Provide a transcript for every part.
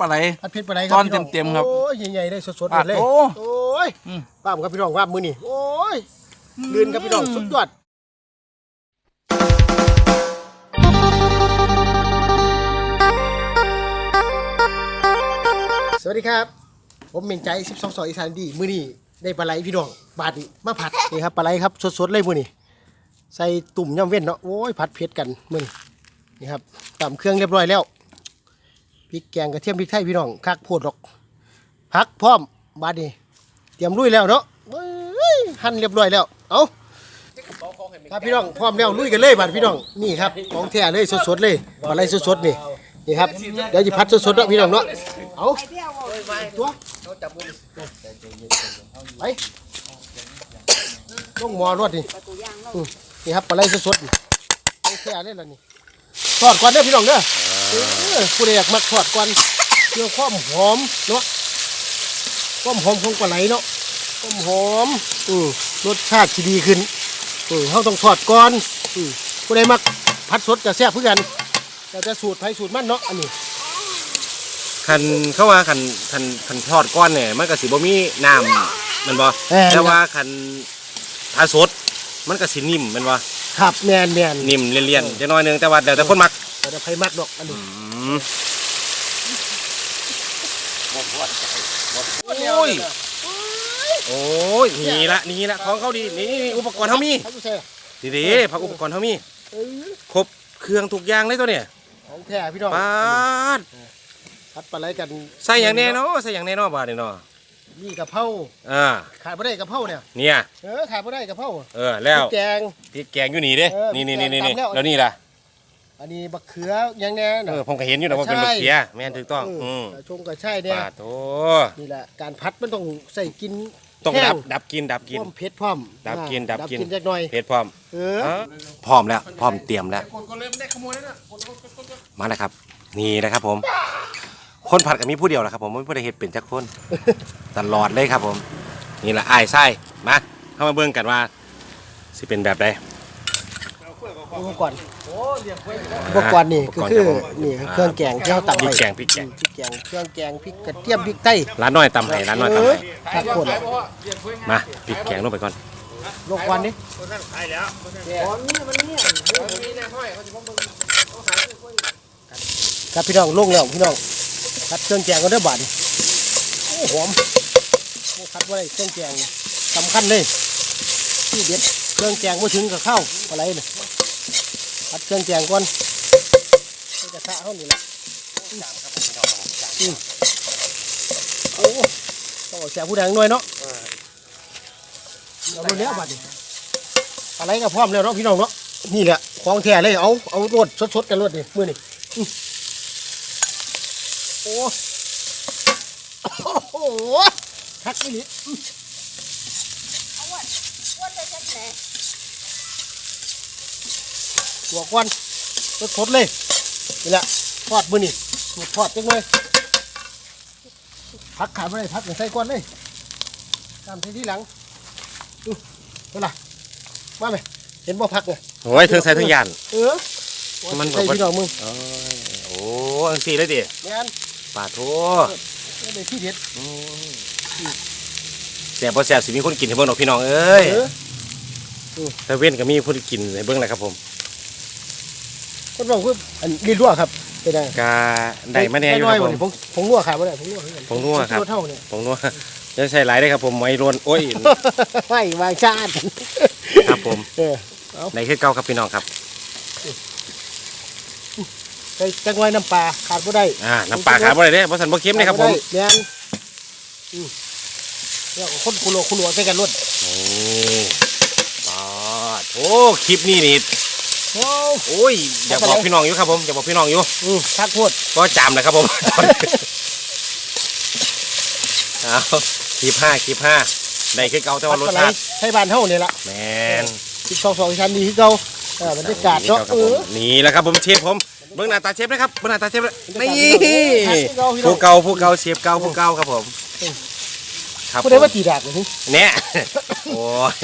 ปลาไหลผัดเผ็ดปลาไหลคตรัอนพี่น้งเต็มๆครับโอ้ยใหญ่ๆเลยสดๆปาดเลยโอ้โอ้ยอืม ป้ามครับพี่น้องว่ามือนี่โอ้ยลื่นครับพี่น้องสุดยอดสวัสดีครับ ผมเม่งใจ12สออีสานดีมือนี่ได้ปลาไหลพี่น้องบาดนี่มาผัดนี่ครับปลาไหลครับสดๆเลยมือนี่ใส่ตุ่มย่ำเว้นเนาะโอ้ยผัดเผ็ดกันมือนี่นี่ครับตำเครื่องเรียบร้อยแล้ว พริกแกงกระเทียมพริกไทยพี่น้องคักโพดหรอกพักพร้อมบาดนี้เตรียมลุยแล้วเนาะเว้ยหั่นเรียบร้อยแล้ว เอาครับพี่น้องพร้อมแล้วลุยกันเลยบาดพี่น้องนี่ครับของแท้เลยสดๆเลยปลาไหลสดๆนี่นี่ครับเดี๋ยวจะพัดสดๆเนาะพี่น้องเนาะเอาตัวไปลงหมอรวดนี่นี่ครับปลาไหลสดๆนี่ของแท้เลยล่ะนี่ทอดก่อนเด้อพี่น้องเด้อ ผู้ใดอยากมักทอดก่อนเพื่อความหอมเนาะความหอมของปลาไหลเนาะความหอมอืมรสชาติที่ดีขึ้นอืมเขาต้องทอดก่อนอืมผู้ใดมักผัดสดกับแซ่บเพื่อกันแต่จะสูตรไผสูตรมันเนาะอันนี้คันเข้าว่าคันคันคันทอดก้อนเนี่ยมันก็สิบ่มีน้ำแมันบ่แม่นแต่ว่าคันถ้าสดมันก็สินิ่มแมันบ่ครับแมนแมน นิ่มเลี่ยนๆจักหน่อยหนึงแต่ว่าแล้วแต่คนมัก แต่จะไผมักดอกอันนี้อืมโอ้ยโอ้ยนี่ละนี่ละของเขาดีนี่นี่อุปกรณ์เขามีเขาจะใส่ดีๆพักอุปกรณ์เขามีเออครบเครื่องทุกอย่างเลยตัวเนี่ยของแท้พี่น้องปาดผัดปลาไหลกันใส่อย่างแน่เนาะใส่อย่างแน่เนาะบาดนี่เนาะมีกะเพราอ่าขาดบ่ได้กะเพราเนี่ย เนี่ย เออขาดบ่ได้กะเพราเออแล้วแกงพริกแกงอยู่นี่เด้เออนี่นี่พรินี่กแกงนี่ตามแล้วแล้วนี่ล่ะ อันนี้บักเขือยังแน่เอน่ะ อผมก็เห็นอยู่นะว่าเป็นใช่มะเขือแม่นถูกต้องเออือมกระชงกระช่ายเนี่ยปาดโถนี่แหละการพัดมันต้องใส่กินต้องแห้ดับดับกินดับกิน พร้อมเผ็ดพร้อมดับกินอ่าดับกิน จักหน่อย เผ็ดพร้อมเออเอ้าพร้อมแล้วพร้อมเตรียมแล้วมาแล้วครับ นี่นะครับผม คนผัดก็มีผู้เดียวแหละครับ ผมไม่ผู้ใดเห็ดเป็นจักคน ตลอดเลยครับผม นี่แหละอ้ายไส้มาเข้ามาเบิ่งกันว่าสิเป็นแบบใด อุปกรณ์อุปกรณ์นี่ก็คือนี่เครื่องแกงที่เราตักพริไว้กแกงพริกแกง พริกแกงเครื่องแกงพริกกระเทียมพริกไทยร้านน้อยตำไห้ร้านน้อยตำเอไห้อครับคนมาพริกแกงลงไปก่อนลงควันนี่ครับพี่น้องลงแล้วพี่น้องคัดเครื่องแกงก็ได้อบาทนี่โอ้หอมโอ้คัดไว้ได้เครื่องแกงนี่สำคัญเลยที่เด็ดเครื่องแกงมาถึงกับข้าวอะไรเนี่ย คัดเครื่องแกงก่อนให้กระทะเขานี่แหละอืมโอ้ต้องเอาแสบผู้แดงหน่อยเนาะเอาหมดแล้วบาดนี้อะไรก็พร้อมแล้วเนาะพี่น้องเนาะนี่แหละของแท้เลยเอาเอารดสดๆกันรดนี่มือนี่อื้อโอ้โอ้โหทักนี่นี่ ตัวกวนสดๆเลยนี่แหละทอดมือนี่สูตรทอดจังเลยพักขาไม่ได้พักอย่างใส่ก้อนเลยตามที่ที่หลังอื้อเท่าไหร่มาไหมเห็นบ่พักไงโอ้ยเทิงใส่เทิงยานเออมันใส่แบบว่าพี่น้องมึงโอ้ยโอ้อังสีเลยดิแม่นปาดโถไม่ได้ที่เด็ดแสบพอแสบสิมีคนกินให้เบิ่งดอกพี่น้องเอ้ยเออถ้าเว้นก็มีคนกินให้เบิ่งแหละครับผม คนบอกคืออันลิ้นรั่วครับเป็นไงกาได้มาแน่อยู่ครับผมผงผงรั่วขาบ่ได้ผงรั่วคือกันผงนัวครับผงเท่าเนี่ยผมนัวจะใส่หลายได้ครับผมไม่รวนโอ้ย ไม่วางชาติครับผมเออในคือเก่าครับพี่น้องครับ ใส่จังไว้น้ำปลาขาดบ่ได้ อ่าน้ำปลาขาบ่ได้เด้บ่สันบ่เค็มเลยครับผมแม่นอืมเนี่ยคนคุโรคุโรใส่กันรวดโอ้ปาดโอ้คลิปนี้นี่ โอ้โอ้ยอยากบอกพี่น้องอยู่ครับผมอยากบอกพี่น้องอยู่อืมทักโพดก็จำนะครับผมเอาคลิปห้าคลิปห้าในคือเก่าแต่ว่ารสปลาไหลชาติไทยบ้านเฮานี่ล่ะแมนสิบสองสองชั้นดีที่เก่าเออบรรยากาศเนาะครับเอผมอนี่แหละครับผมเชฟผมเบื้องหน้าตาเชฟนะครับเบื้องหน้าตาเชฟเลยบรรนี่ยากาศพี่น้องพี่น้องผู้เก่าผู้เก่าเชฟเก่าผู้เก่าครับผมครับผู้ใดว่าตีดากเลยเนี่ยโอ้ย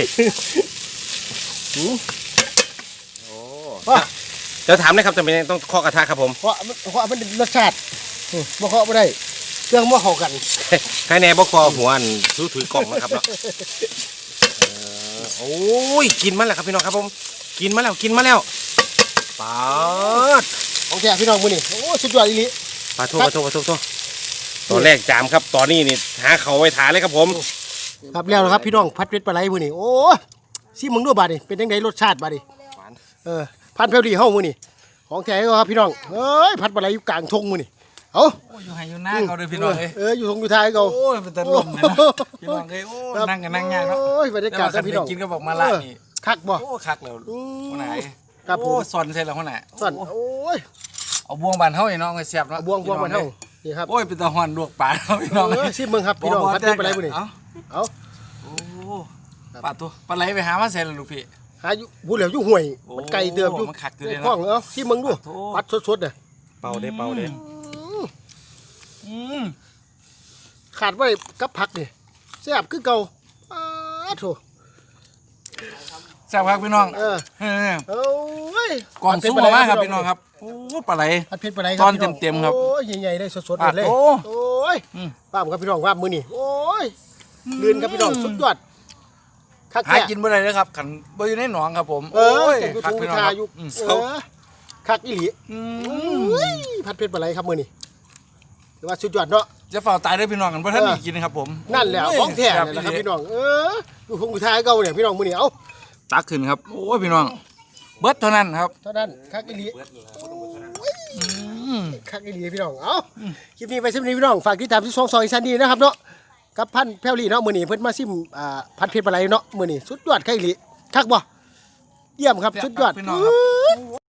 หืมโอ้เดี๋ยวถามนะครับจำเป็นต้องเคาะกระทะครับผมเพราะมันเพราะมันรสชาติอืมบ่เคาะบ่ได้เครื่องบ่เข้ากันใครแน่บ่คอหัวอันถือถือกล่องนะครับเนาะเออโอ้ยกินมาแล้วครับพี่น้องครับผม กินมาแล้วกินมาแล้วปาดของแท้พี่น้องมื้อนี้โอ้สุดยอดอีหลี ปาโทปาโทปาโทปาโทตอนแรกจามครับ ตอนนี้นี่หาเขาไว้ทานเลยครับผม ครับแล้วนะครับพี่น้องพัดเป็ดปลาไหลมื้อนี้โอ้ซิมึงดูบาดนี่เป็นจังไดรสชาติบาดนี่หวาน เออ พันเพลดีเฮามื้อนี้ของแท้ครับพี่น้องเอ้ยพัดปลาไหลอยู่กลางทงมื้อนี้เอ้าโอ้ยอยู่ให้อยู่หน้าเขาเลยพี่น้องเอ้ยเอออยู่ทงอยู่ท้ายเขาโอ้ยเป็นตะลมเลยนะพี่น้องเอ้ยโอ้ยนั่งกันนั่งยากเนาะโอ้ยบรรยากาศแต่นะว่าพี่น้องคันได้กินก็บอกมาละนี่คักบ่โอ้คักแล้วอืมคนไหนครับผมโอ้สอนใส่แล้วคนไหนสั่นโอ้ยเอาบ่วงบานเฮาไอ้น้องไอ้แซ่บเนาะเอาบวงบวงมันเฮานี่ครับโอ้ยเป็นตะหอนลวกปลาเนาะพี่น้องเอเอ้อยซิมึงครับพี่น้องพัดเป็ดปลาไหลมื้อนี้เอ้าเอ้าโอ้ปลาตัวปลาไหลไปหามาใส่แล้วลูกพี่ หาอยู่ผู้เหลียวอยู่ห่วยโอ้มันไกลเติมอยู่มันคักอยู่เลยเนอะคล้องเอ้าซิมึงดูโอ้พัดสดๆน่ะเป่าได้เป่าได้อืมขาดไว้กับผักนี่แซ่บคือเก่าอ้าโถแซ่บครับพี่น้อง เออเออโอ้ยกล่องสู้มากครับพี่น้องครับโอ้ปลาไหลผัดเผ็ดปลาไหลคตรัอนพี่งเต็มๆครับโอ้ยใหญ่ๆได้สดๆปาดเลยโอ้โอ้ยอืมป้ามครับพี่น้องว่ามื้อนี้โอ้ยลื่นครับพี่น้องสุดยอด คักหาแท้กินบ่ได้เลยครับขันบ่อยู่ในหนองครับผมเออโอ้ยเก่งกูคักทูพี่น้องทาครับอยู่อืมเออคักอีหลีอืโอ้มยผัดเผ็ดปลาไหลครับมื้อนี้ถือว่าสุดยอดเนาะ จะเฝ้าตายด้วยพี่น้องกันเพราะท่านเออได้กินนะครับผมนั่นแหละโยของแท้ซ่นี่แหละครับอีพี่น้องเอออยู่คงอยู่ทายเก่าเนี่ยพี่น้องมื้อนี้เอ้าตักขึ้นครับโอ้ยพี่น้องเบิดเท่านั้นครับเท่านั้นคักอีหลีอืม คักอีหลีพี่น้องเอ้าคลิปนี้ไปซิมนี้พี่น้องฝากติดตามที่ช่องซอยอีสันดีนะครับเนาะ กับพันแพรวลีเนาะมื้อนี้เพิ่นมาซิมอ่าผัดเผ็ดปลาไหลเนาะมื้อนี้สุดยอดคักอีหลีคักบ่เยี่ยมครับสุดยอดพี่น้องครับ